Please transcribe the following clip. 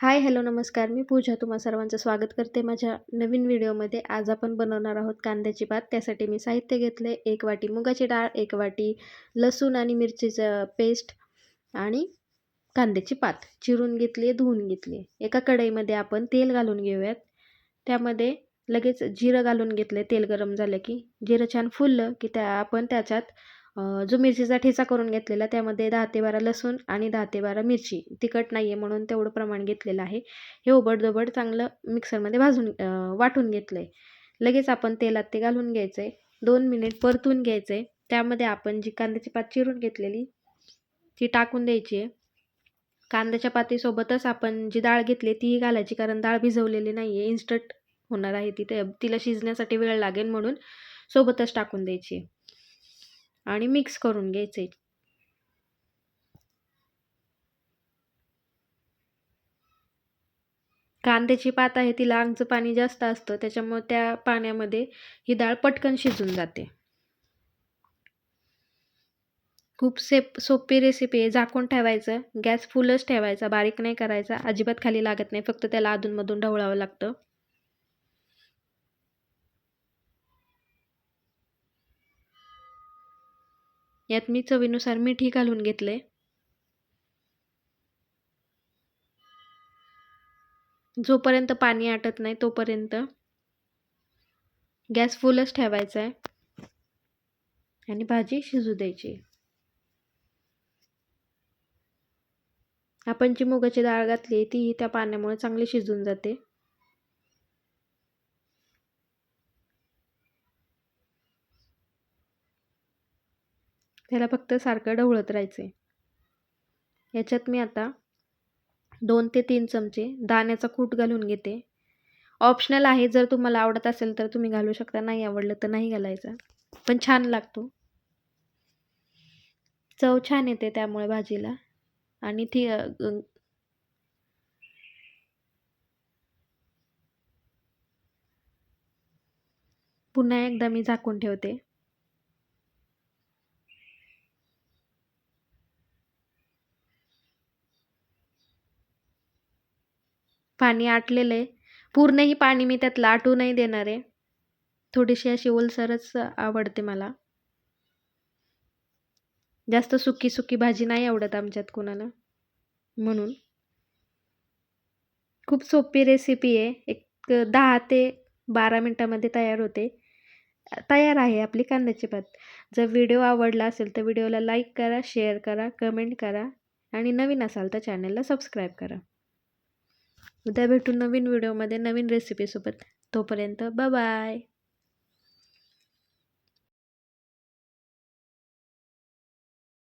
Hi hello नमस्कार. मी पूजा तुम्हा सर्वांचं स्वागत करते माझ्या नवीन व्हिडिओमध्ये. आज आपण बनवणार आहोत कांद्याची भात. त्यासाठी मी साहित्य घेतले एक वाटी मुगाची डाळ एक वाटी लसूण आणि मिरचीचं पेस्ट आणि कांद्याची पात. चिरून घेतली धुवून घेतली एका कढईमध्ये आपण तेल घालून घेऊयात. त्यामध्ये लगेच जिरं घालून घेतले तेल गरम झालं की जिरं छान फुललं की त्या आपण त्याच्यात जो मिरचीचा ठेचा करून घेतलेला त्यामध्ये दहा ते बारा लसूण आणि दहा ते बारा मिरची. तिखट नाही आहे म्हणून तेवढं प्रमाण घेतलेलं आहे. हे उबडदोबड चांगलं मिक्सरमध्ये भाजून वाटून घेतलं आहे लगेच आपण तेलात ते घालून घ्यायचं आहे दोन मिनिट परतून घ्यायचं आहे त्यामध्ये आपण जी कांद्याची पात चिरून घेतलेली ती टाकून द्यायची आहे. कांद्याच्या पातीसोबतच आपण जी डाळ घेतली तीही घालायची कारण डाळ भिजवलेली नाही आहे इन्स्टंट होणार आहे ती. तिला शिजण्यासाठी वेळ लागेल म्हणून सोबतच टाकून द्यायची आणि मिक्स करून घ्यायचे. कांद्याची पात आहे ती आंगचं पाणी जास्त असतं त्याच्यामुळे त्या पाण्यामध्ये ही डाळ पटकन शिजून जाते. खूप सेप सोपी रेसिपी आहे. झाकून ठेवायचं गॅस फुलच ठेवायचा बारीक नाही करायचा अजिबात खाली लागत नाही फक्त त्याला अधूनमधून ढवळावं लागतं. यात मी चवीनुसार मीठही घालून घेतले जोपर्यंत पाणी आटत नाही तोपर्यंत गॅस फुलच ठेवायचा आहे आणि भाजी शिजू द्यायची. आपण जी मुगाची डाळ घातली तीही त्या पाण्यामुळे चांगली शिजून जाते. त्याला फक्त सारखं ढवळत राहायचं आहे याच्यात मी आता दोन ते तीन चमचे दाण्याचा कूट घालून घेते. ऑप्शनल आहे जर तुम्हाला आवडत असेल तर तुम्ही घालू शकता नाही आवडलं तर नाही घालायचं. पण छान लागतो. चव छान येते त्यामुळे भाजीला. आणि ती पुन्हा एकदा मी झाकून ठेवते. पाणी आटलेलं आहे. पूर्णही पाणी मी त्यात लाटू नाही देणार आहे. थोडीशी अशी ओलसरच आवडते मला. जास्त सुकी सुकी भाजी नाही आवडत आमच्यात कोणाला. म्हणून. खूप सोपी रेसिपी आहे. एक दहा ते बारा मिनटामध्ये तयार होते. तयार आहे आपली कांद्याची भात. जर व्हिडिओ आवडला असेल तर व्हिडिओला लाईक करा शेअर करा कमेंट करा आणि नवीन असाल तर चॅनलला सबस्क्राईब करा. उद्या भेटू नवीन व्हिडिओमध्ये नवीन रेसिपीसोबत तोपर्यंत बाय